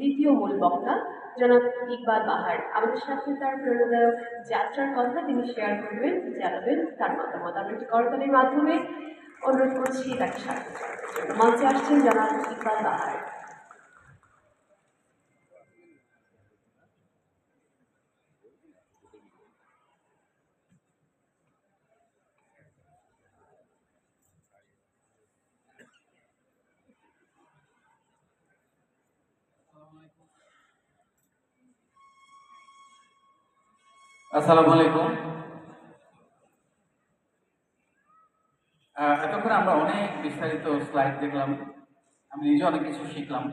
দ্বিতীয় মূল বক্তা, জনাব ইকবাল বাহার। আমাদের সাথে তার প্রেরণাদায়ক যাত্রার কথা তিনি শেয়ার করবেন, জানাবেন, তার মতামত। আমরা একটি করতালির মাধ্যমে অনুরোধ করছি তাকে স্বাগত মঞ্চে আসছেন জনাব ইকবাল বাহার। আসসালামু আলাইকুম। এতক্ষণ আমরা অনেক বিস্তারিত স্লাইড দেখলাম। আমি নিজে অনেক কিছু শিখলাম।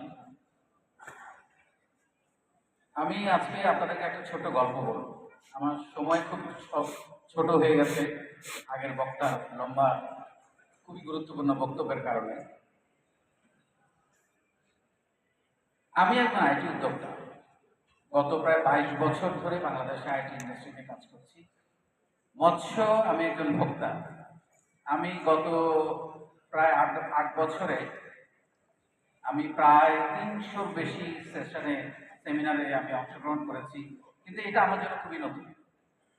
আমি আজকে আপনাদেরকে একটা ছোট গল্প বলব। আমার সময় খুব ছোট হয়ে গেছে। আগের বক্তা লম্বা, খুবই গুরুত্বপূর্ণ বক্তব্যের কারণে। আমি একজন আইটি উদ্যোক্তা। গত প্রায় বাইশ বছর ধরে বাংলাদেশে আইটি ইন্ডাস্ট্রিতে কাজ করছি। মৎস্য, আমি একজন ভোক্তা। আমি গত প্রায় আট আট বছরে আমি প্রায় তিনশোর বেশি সেশনে, সেমিনারে আমি অংশগ্রহণ করেছি। কিন্তু এটা আমার জন্য খুবই নতুন।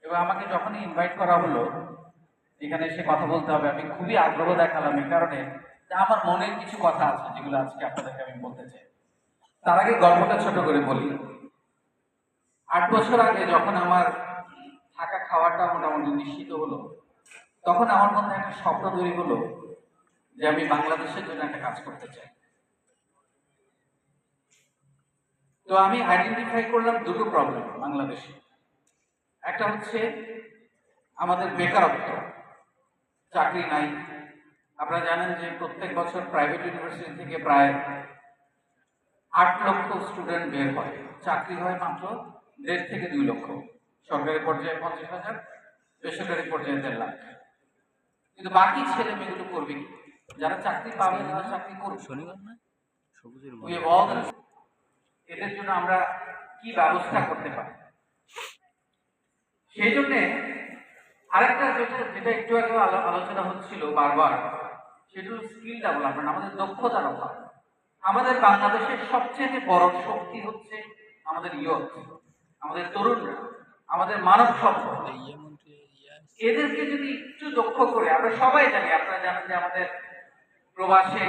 এবং আমাকে যখনই ইনভাইট করা হলো, এখানে এসে কথা বলতে হবে, আমি খুবই আগ্রহ দেখালাম এই কারণে আমার মনের কিছু কথা আছে যেগুলো আজকে আপনাদেরকে আমি বলতে চাই। তার আগে গল্পটা ছোট করে বলি। আট বছর আগে যখন আমার থাকা খাওয়াটা মোটামুটি নিশ্চিত হলো, তখন আমার মধ্যে একটা স্বপ্ন তৈরি হলো যে আমি বাংলাদেশের জন্য একটা কাজ করতে চাই। তো আমি আইডেন্টিফাই করলাম দুটো প্রবলেম বাংলাদেশে। একটা হচ্ছে আমাদের বেকারত্ব, চাকরি নাই। আপনারা জানেন যে প্রত্যেক বছর প্রাইভেট ইউনিভার্সিটি থেকে প্রায় আট লক্ষ স্টুডেন্ট বের হয়। চাকরি হয় মাত্র দেড় থেকে দুই লক্ষ। সরকারি পর্যায়ে পঞ্চাশ হাজার বেসরকারি পর্যায়ে দেড় লাখ। কিন্তু বাকি ছেলে মেয়েগুলো করবে কি? যারা চাকরি পাবে তারা চাকরি করবে। শনিবার না? এদের জন্য আমরা কি ব্যবস্থা করতে পারি? সেই জন্যে আরেকটা যেটা যেটা একটু আগে আলো- আলোচনা হচ্ছিল বারবার সেটা হলো স্কিল ডেভেলপমেন্ট আমাদের দক্ষতার অভাব আমাদের বাংলাদেশের সবচেয়ে বড় শক্তি হচ্ছে আমাদের ইয়ত আমাদের তরুণরা, আমাদের মানব সম্পদ। এদেরকে যদি একটু দক্ষ করে, আমরা সবাই জানি, আপনারা জানেন যে আমাদের প্রবাসে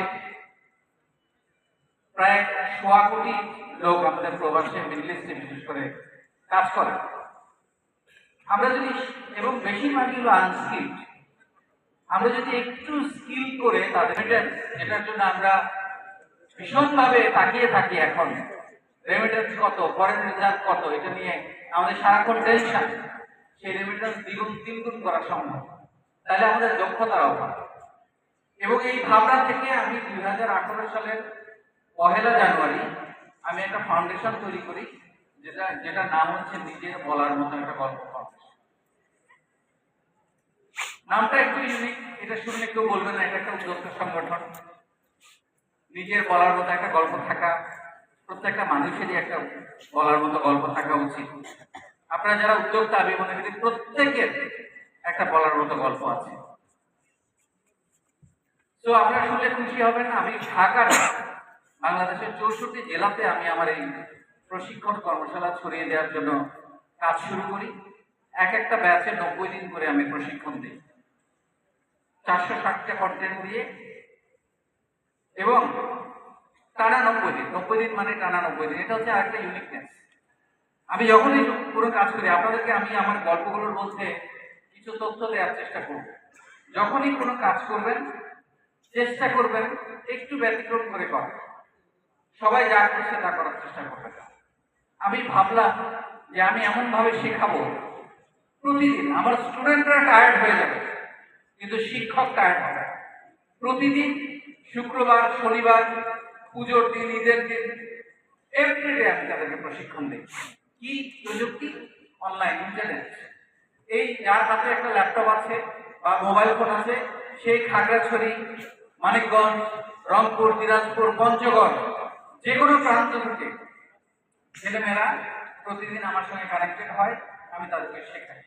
প্রায় সোয়া কোটি লোক আমাদের প্রবাসে মিডল ইস্টে বিশেষ করে কাজ করে। আমরা যদি, এবং বেশিরভাগই হলো আনস্কিল্ড আমরা যদি একটু স্কিল করে তাদের যেটার জন্য আমরা ভীষণভাবে তাকিয়ে থাকি এখন। রেমিটেন্স কত ফরেন রিজার্ভ কত, এটা নিয়ে আমাদের সারাক্ষণ টেনশন সেই রেমিটেন্স দ্বিগুণ, তিনগুণ করা সম্ভব। তাহলে আমাদের দক্ষতার অভাব। এবং এই ভাবনা থেকে আমি দুই হাজার আঠারো সালের পহেলা জানুয়ারি আমি একটা ফাউন্ডেশন তৈরি করি, যেটা যেটা নাম হচ্ছে নিজের বলার মতো একটা গল্প নামটা একটু ইউনিক এটা শুনলে কেউ বলবে না, এটা একটা উদ্যোক্তা সংগঠন। নিজের বলার মতো একটা গল্প থাকা। প্রত্যেকটা মানুষেরই একটা বলার মতো গল্প থাকা উচিত। আপনারা যারা উদ্যোক্তা, আমি মনে করি প্রত্যেকের একটা বলার মতো গল্প আছে। তো আপনারা শুনলে খুশি হবেন, আমি ঢাকার বাংলাদেশের চৌষট্টি জেলাতে আমি আমার এই প্রশিক্ষণ কর্মশালা ছড়িয়ে দেওয়ার জন্য কাজ শুরু করি। এক একটা ব্যাচে নব্বই দিন করে আমি প্রশিক্ষণ দিই। চারশো ষাটটা কন্টেন্ট দিয়ে। এবং টানা নব্বই দিন নব্বই দিন মানে টানা নব্বই দিন, এটা হচ্ছে আরেকটা ইউনিকনেস আমি যখনই পুরো কাজ করি, আপনাদেরকে আমি আমার গল্পগুলোর মধ্যে কিছু তথ্য দেওয়ার চেষ্টা করব। যখনই কোনো কাজ করবেন, চেষ্টা করবেন, একটু ব্যতিক্রম করে করার সবাই যা করছে তা করার চেষ্টা করবেন। আমি ভাবলাম যে আমি এমনভাবে শেখাবো, প্রতিদিন আমার স্টুডেন্টরা টায়ার্ড হয়ে যাবে, কিন্তু শিক্ষক টায়ার্ড হবে। প্রতিদিন শুক্রবার, শনিবার পুজোর দিন, ঈদের দিন এভরিডে আমি তাদেরকে প্রশিক্ষণ দিই। কি প্রযুক্তি অনলাইন ইন্টারনেট এই যার হাতে একটা ল্যাপটপ আছে বা মোবাইল ফোন আছে সেই খাগড়াছড়ি, মানিকগঞ্জ, রংপুর, দিনাজপুর, পঞ্চগড় যে কোনো প্রান্ত থেকে ছেলেমেয়েরা প্রতিদিন আমার সঙ্গে কানেক্টেড হয়, আমি তাদেরকে শেখাই।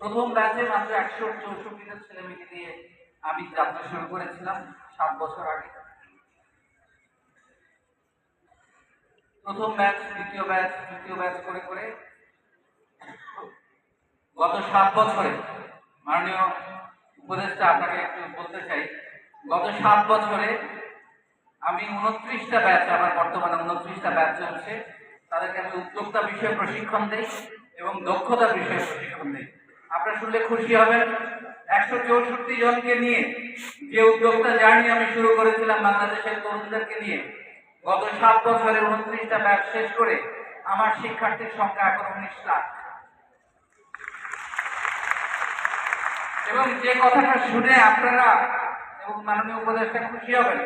প্রথম ব্যাচে মাত্র একশো চৌষট্টিটা ছেলে মেয়েকে দিয়ে আমি যাত্রা শুরু করেছিলাম, সাত বছর আগে। প্রথম ব্যাচ দ্বিতীয় ব্যাচ তৃতীয় ব্যাচ করে করে গত সাত বছরে মাননীয় উপদেষ্টা আপনাকে একটু বলতে চাই, গত সাত বছরে আমি উনত্রিশটা ব্যাচ আমার বর্তমানে উনত্রিশটা ব্যাচ চলছে, তাদেরকে আমি উদ্যোক্তা বিষয়ে প্রশিক্ষণ দেই এবং দক্ষতা বিষয়ে প্রশিক্ষণ দেই। আপনারা শুনলে খুশি হবেন, একশো চৌষট্টি জনকে নিয়ে যে উদ্যোক্তা জার্নি আমি শুরু করেছিলাম বাংলাদেশের তরুণদেরকে নিয়ে গত সাত বছরে উনত্রিশটা ব্যাচ শেষ করে আমার শিক্ষার্থীর সংখ্যা এখন উনিশ লাখ। এবং যে কথাটা শুনে আপনারা এবং মাননীয় উপদেষ্টা খুশি হবেন,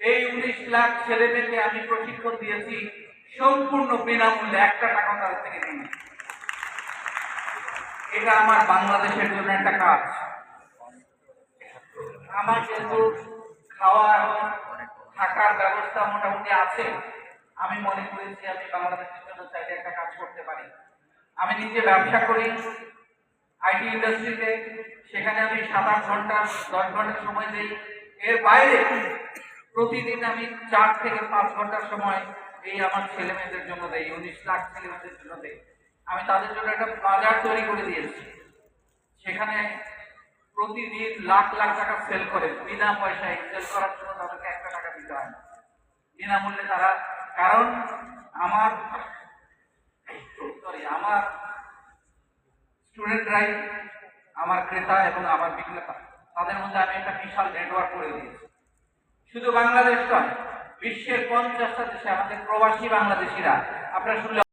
এই উনিশ লাখ ছেলে মেয়েকে আমি প্রশিক্ষণ দিয়েছি সম্পূর্ণ বিনামূল্যে একটা টাকা তাদের থেকে দিই এটা আমার বাংলাদেশের জন্য একটা কাজ। আমার যেহেতু খাওয়া থাকার ব্যবস্থা মোটামুটি আছে। আমি মনে করেছি আমি বাংলাদেশের জন্য চাইলে একটা কাজ করতে পারি। আমি নিজে ব্যবসা করি, আইটি ইন্ডাস্ট্রিতে। সেখানে আমি সাত আট ঘণ্টা, দশ ঘণ্টা সময় দিই। এর বাইরে প্রতিদিন আমি চার থেকে পাঁচ ঘণ্টার সময় এই আমার ছেলে মেয়েদের জন্য দেয় উনিশ লাখ ছেলে মেয়েদের জন্য দেয় আমি তাদের জন্য একটা বাজার তৈরি করে দিয়েছি। সেখানে প্রতিদিন লাখ লাখ টাকা সেল করে, বিনা পয়সায় সেল করার জন্য তাদেরকে একটা টাকা দিতে হয় না বিনামূল্যে তারা, কারণ আমার সরি আমার স্টুডেন্টরাই আমার ক্রেতা এবং আমার বিক্রেতা। তাদের মধ্যে আমি একটা বিশাল নেটওয়ার্ক করে দিয়েছি। শুধু বাংলাদেশ নয়, বিশ্বের পঞ্চাশটা দেশে আমাদের প্রবাসী বাংলাদেশিরা। আপনারা শুনলে